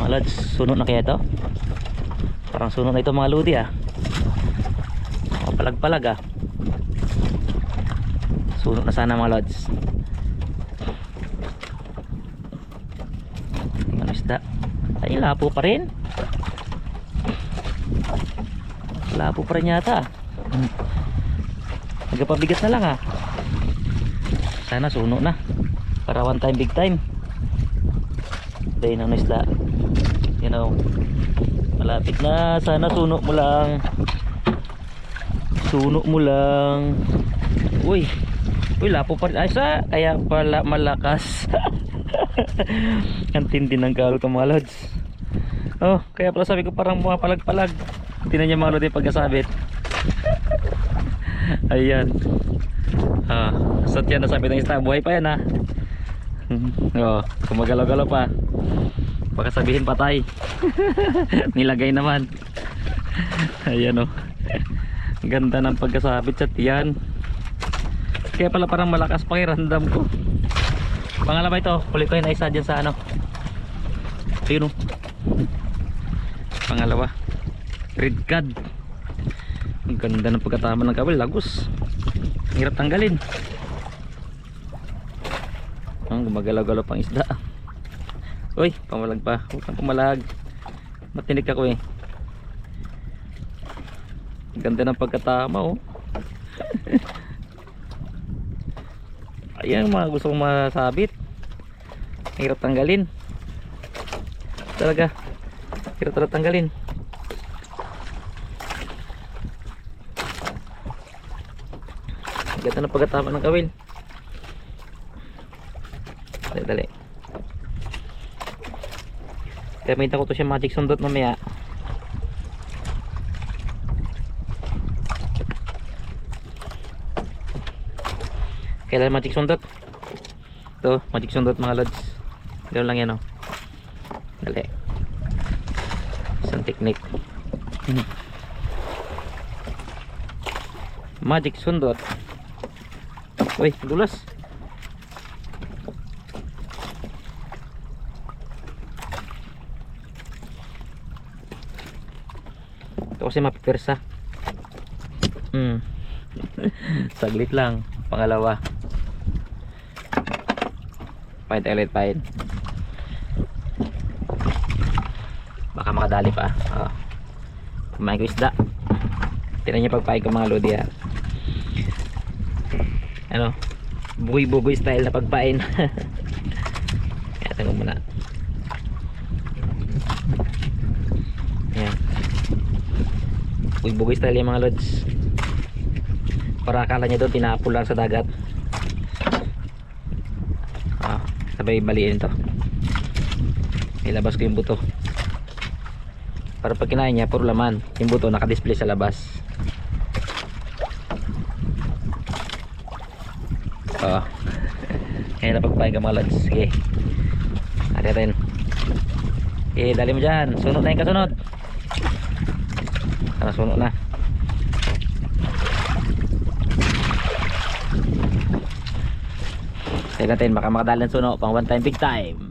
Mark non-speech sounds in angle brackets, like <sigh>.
mga lods, sunod na kaya ito? Parang sunod na ito mga lodi ah. Palag-palag ah. Sunod na sana mga lods. Ano isda? Ay, lapo pa rin. Lapo pa rin yata. Hmm. Nagpapabigat na lang ah. Sana suno na. Para one time big time. Dahil ng isda. You know. Malapit na. Sana suno mo lang. Suno mo lang. Uy. Uy, lapo pa. Ay, sa. Kaya pala malakas. <laughs> Ang tindi ng kaul ko mga lods. Oh, kaya pala sabi ko parang mga palag-palag. Tinan niya mga yung pagkasabit. <laughs> Ayan. Ah, sa tiyan na sabi ng isda, buhay pa yan ha. oh, kumagalaw-galaw pa. Baka sabihin patay. <laughs> Nilagay naman. Ayan oh. Ganda ng pagkasabit sa tiyan. Kaya pala parang malakas pakiramdam ko. Pangalawa ito, huli ko yun na isa dyan sa ano. Ayun oh. Pangalawa. Red cod. Ang ganda ng pagkatama ng kawil, lagos. Hirap tanggalin. Ang gumagalaw-galaw pang isda. Uy, pamalag pa. Huwag kang pumalag. Matinig ako eh. Ganda ng pagkatama oh. <laughs> Ayan mga gusto kong masabit. Hirap tanggalin. Talaga. Hirap talaga tanggalin. Ang Ganda ng pagkatama ng kawil. Dali, dali. Gamitin ko to siya magic sundot mamaya. Kailan magic sundot? Ito, magic sundot mga lads. Ganoon lang yan oh. Dali. Isang technique. Hmm. Magic sundot. Uy, dulas. Ito kasi mapipirsa. Hmm. Saglit lang. Pangalawa. Paint ulit paint. Baka makadali pa. Oh. Kumain ko isda. Tinan niyo pagpain ko mga lodi ha. Ano? Bugoy-bugoy style na pagpain. <laughs> Kaya tanong muna. Bugoy-bugoy style yung mga lods. Para akala niya doon tinapol lang sa dagat. Ah, sabay baliin to. Ilabas ko yung buto. Para pag kinain niya, puro laman. Yung buto naka-display sa labas. Oo. <laughs> Ngayon na pagpahin ka mga lods. Sige. Ate rin. Okay, dali mo dyan. Sunod na yung kasunod. Tara, sunod na. Sige natin, baka makadali ng suno pang one time big time.